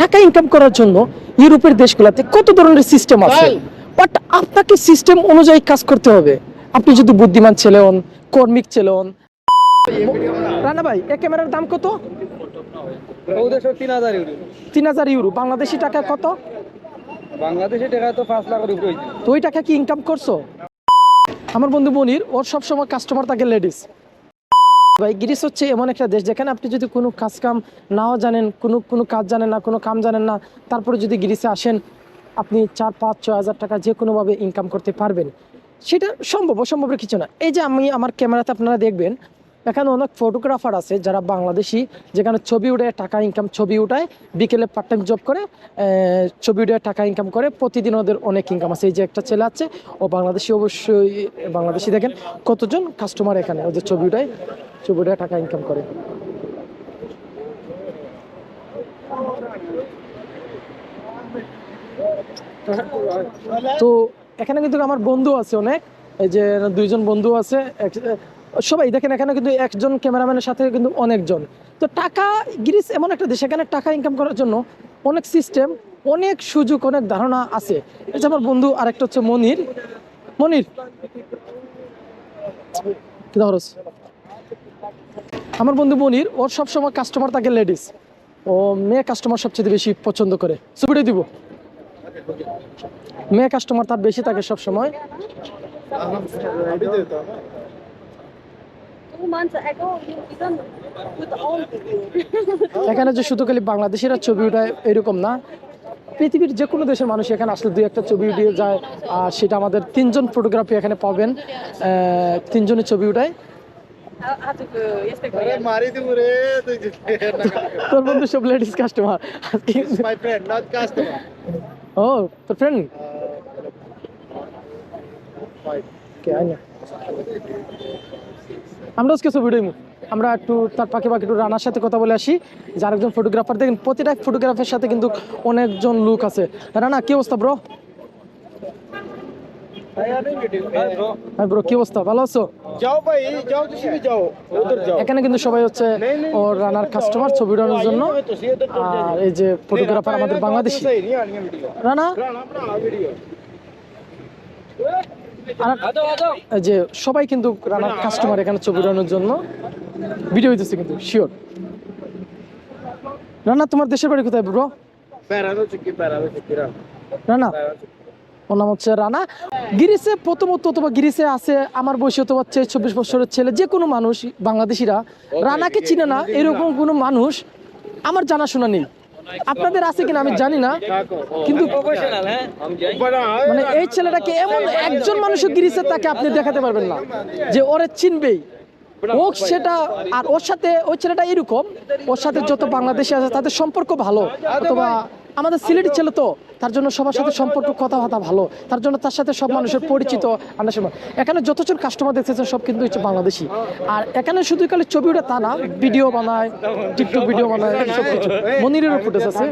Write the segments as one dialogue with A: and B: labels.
A: টাকা ইনকাম করার জন্য ইউরোপের দেশগুলোতে কত ধরনের সিস্টেম আছে? বাট আপনাকে সিস্টেম অনুযায়ী কাজ করতে হবে। আপনি যদি বুদ্ধিমান ছেলে হন কর্মিক ছেলে হন রানা ভাই এ ক্যামেরার দাম কত?
B: তিন হাজার ইউরো।
A: তিন হাজার ইউরো। বাংলাদেশি টাকা কত?
B: বাংলাদেশি টাকা তো পাঁচ লাখের
A: তো ওই টাকা কি ইনকাম করছ? আমার বন্ধু মনির ওর সবসময় কাস্টমার থাকে লেডিস ভাই, গ্রিস হচ্ছে এমন একটা দেশ যেখানে আপনি যদি কোনো কাজ কাম নাও জানেন, কোনো কোনো কাজ জানেন না, কোনো কাম জানেন না, তারপরে যদি গ্রিসে আসেন, আপনি চার, পাঁচ, ছয় হাজার টাকা যে কোনোভাবে ইনকাম করতে পারবেন। সেটা সম্ভব, অসম্ভবের কিছু না। এই যে আমি, আমার ক্যামেরাতে আপনারা দেখবেন এখানে অনেক ফটোগ্রাফার আছে যারা বাংলাদেশি, যেখানে ছবি উঠে টাকা ইনকাম ছবি উঠায়, বিকেলে পার্ট টাইম জব করে ছবি উঠে টাকা ইনকাম করে, প্রতিদিন ওদের অনেক ইনকাম আছে। এই যে একটা ছেলে আছে, ও বাংলাদেশি অবশ্যই, বাংলাদেশি দেখেন কতজন কাস্টমার এখানে ওদের ছবি উঠায়, ছবি উঠে টাকা ইনকাম করে। তো এখানে কিন্তু আমার বন্ধু আছে অনেক, এই যে দুইজন বন্ধু আছে সবাই, দেখেন এখানে কিন্তু একজন ক্যামেরাম্যানের সাথে কিন্তু অনেকজন। তো টাকা, গ্রিস এমন একটা দেশ, এখানে টাকা ইনকাম করার জন্য অনেক সিস্টেম অনেক সুযোগ, অনেক ধারণা আছে। যে আমার বন্ধু আরেকটা হচ্ছে মনির। মনির ধরস আমার বন্ধু মনির, ওর সবসময় কাস্টমার থাকে লেডিস ও মেয়ে কাস্টমার সবচেয়ে বেশি পছন্দ করে। ছবিটা দিব। মেয়ে কাস্টমার তার বেশি থাকে সব এখানে যে শুধু খালি বাংলাদেশের ছবি উঠায় এরকম না পৃথিবীর যে কোনো দেশের মানুষ এখানে আসলে দুই একটা ছবি উঠিয়ে যায় আর সেটা আমাদের তিনজন ফটোগ্রাফি এখানে পাবেন তিনজনের ছবি উঠায়। ও তোর ফ্রেন্ড কে না। আমরা ছবি ভিডিও আমরা একটু তার পাখি পাখি একটু রানার সাথে কথা বলে আসি যার একজন ফটোগ্রাফার দেখেন প্রতিটা ফটোগ্রাফের সাথে কিন্তু অনেকজন লুক আছে রানা কি অবস্থা ব্রো ব্রো কি অবস্থা ভালো আছো
C: যাও
A: এখানে কিন্তু সবাই হচ্ছে ও রানার কাস্টমার ছবি জন্য আর এই যে ফটোগ্রাফার আমাদের বাংলাদেশি রানা যে সবাই কিন্তু রানার কাস্টমার এখানে ছবি উড়ানোর জন্য ভিডিও দিতেছে কিন্তু শিওর রানা তোমার দেশের বাড়ি কোথায় ব্রো রানা প্রথমত আছে আমার বয়সী অথবা চব্বিশ বছরের ছেলে মানুষ বাংলাদেশিরা রানাকে না এরকম মানুষ আমার জানাশোনা নেই। আপনাদের আছে কিনা আমি জানি না, কিন্তু মানে এই ছেলেটাকে এমন একজন মানুষও গিরিছে তাকে আপনি দেখাতে পারবেন না, যে ওরে চিনবেই। ও সেটা, আর ওর সাথে, ওই ছেলেটা এরকম, ওর সাথে যত বাংলাদেশে আছে তাদের সম্পর্ক ভালো, অথবা আমাদের সিলেটি ছেলে তো তার জন্য সবার সাথে সম্পর্ক কথাবার্তা ভালো। তার জন্য তার সাথে সব মানুষের পরিচিত এখানে যতজন কাস্টমার দেখতেছে সব কিন্তু হচ্ছে বাংলাদেশি। আর এখানে শুধু খালি ছবিটা তা না ভিডিও বানায় টিকটক ভিডিও বানায় সব কিছু। মনিরেরও ফুটেজ আছে।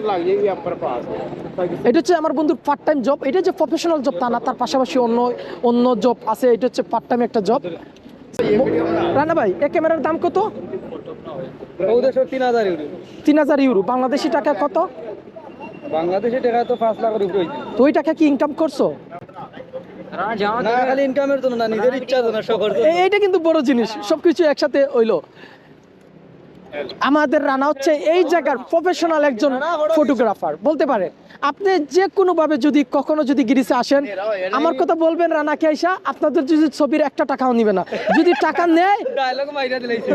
A: এটা হচ্ছে আমার বন্ধুর পার্ট টাইম জব এটা যে প্রফেশনাল জব তা না তার পাশাপাশি অন্য অন্য জব আছে। এটা হচ্ছে পার্ট টাইম একটা জব রানা ভাই এ ক্যামেরার দাম কত?
B: তিন হাজার
A: তিন হাজার ইউরো। বাংলাদেশি টাকা কত?
B: বাংলাদেশি টাকা তো পাঁচ লাখের উপরে হইছে।
A: তো ওই টাকা কি ইনকাম করছ?
B: না খালি ইনকামের জন্য না নিজের ইচ্ছা জন্য শখের জন্য।
A: এ- এইটা কিন্তু বড় জিনিস সবকিছু একসাথে হইল। আমাদের রানা হচ্ছে এই জায়গার প্রফেশনাল একজন ফটোগ্রাফার বলতে পারে আপনি যে কোনো ভাবে যদি কখনো যদি গিরিসে আসেন আমার কথা বলবেন রানাকে আইসা আপনাদের যদি ছবির একটা টাকাও নিবে না। যদি টাকা নেয়।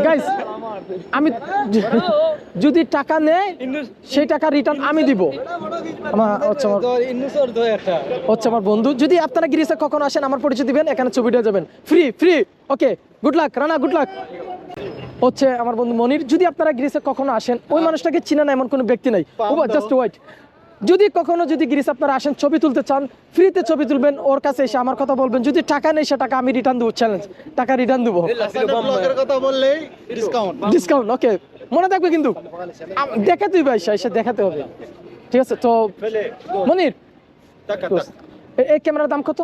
A: গাইস আমি যদি টাকা নেয় সেই টাকা রিটার্ন আমি দিব। আমার হচ্ছে আমার। হচ্ছে আমার বন্ধু। যদি আপনারা গিরিসে কখনো আসেন আমার পরিচয় দিবেন এখানে ছবিটা যাবেন। Free free okay good luck Rana good luck হচ্ছে আমার বন্ধু মনির। যদি আপনারা গ্রিসে কখনো আসেন ওই মানুষটাকে চিনে না এমন কোনো ব্যক্তি নাই। জাস্ট ওয়াইট যদি কখনো যদি গ্রিস আপনারা আসেন ছবি তুলতে চান ফ্রিতে ছবি তুলবেন ওর কাছে এসে আমার কথা বলবেন। যদি টাকা নেই সে টাকা আমি রিটার্ন দেবো চ্যালেঞ্জ টাকা রিটার্ন দেবো।
C: কথা বললেই ডিসকাউন্ট
A: ডিসকাউন্ট ওকে মনে থাকবে কিন্তু। আম- দেখাতে হবে এসে এসে দেখাতে হবে। ঠিক আছে তো মনির। এই ক্যামেরার দাম কত?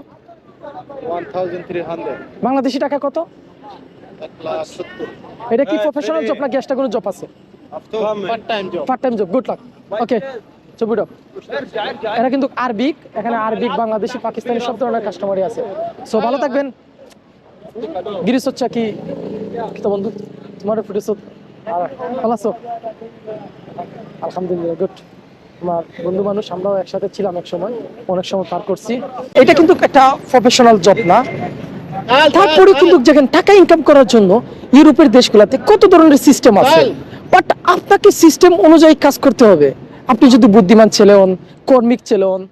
C: 1300
A: বাংলাদেশি টাকা কত? এটা কি প্রফেশনাল জব নাকি এক্সট্রা কোনো জব আছে?
C: Part time job
A: part time job good luck okay চব্বিশ এরা কিন্তু আরবিক এখানে আরবিক বাংলাদেশি পাকিস্তানি সব ধরনের কাস্টমারই আছে। সো ভালো থাকবেন। গিরিশ হচ্ছে কি কি তো বন্ধু? তোমার ফুটেছ ভালো আছো? আলহামদুলিল্লাহ গুড তোমার বন্ধু মানুষ আমরাও একসাথে ছিলাম এক সময় অনেক সময় পার করছি। এটা কিন্তু একটা প্রফেশনাল জব না। তারপরে কিন্তু যেখানে টাকা ইনকাম করার জন্য ইউরোপের দেশগুলোতে কত ধরনের সিস্টেম আছে? বাট আপনাকে সিস্টেম অনুযায়ী কাজ করতে হবে। আপনি যদি বুদ্ধিমান ছেলে হন কর্মিক ছেলে হন